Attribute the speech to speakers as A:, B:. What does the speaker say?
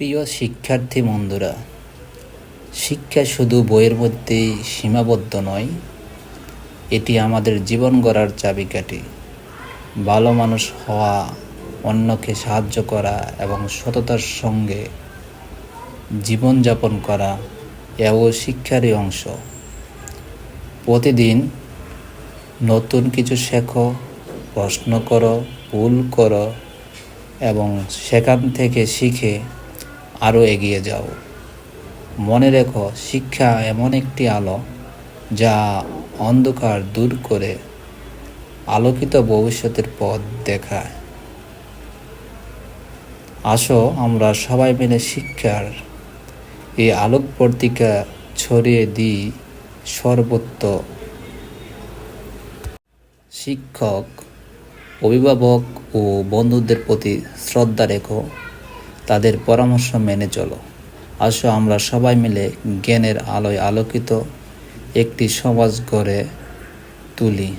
A: প্রিয় শিক্ষার্থী বন্ধুরা, শিক্ষা শুধু বইয়ের মধ্যেই সীমাবদ্ধ নয়, এটি আমাদের জীবন গড়ার চাবিকাঠি। ভালো মানুষ হওয়া, অন্যকে সাহায্য করা এবং সততার সঙ্গে জীবনযাপন করা এও শিক্ষারই অংশ। প্রতিদিন নতুন কিছু শেখো, প্রশ্ন করো, ভুল করো এবং সেখান থেকে শিখে আরও এগিয়ে যাও। মনে রেখো, শিক্ষা এমন একটি আলো যা অন্ধকার দূর করে আলোকিত ভবিষ্যতের পথ দেখায়। আসো, আমরা সবাই মিলে শিক্ষার এই আলোক পত্রিকা ছড়িয়ে দিই সর্বত্র। শিক্ষক, অভিভাবক ও বন্ধুদের প্রতি শ্রদ্ধা রেখো। তাদের পরামর্শ মেনে চলো। আসো আমরা সবাই মিলে জ্ঞানের আলোয় আলোকিত একটি সমাজ গড়ে তুলি।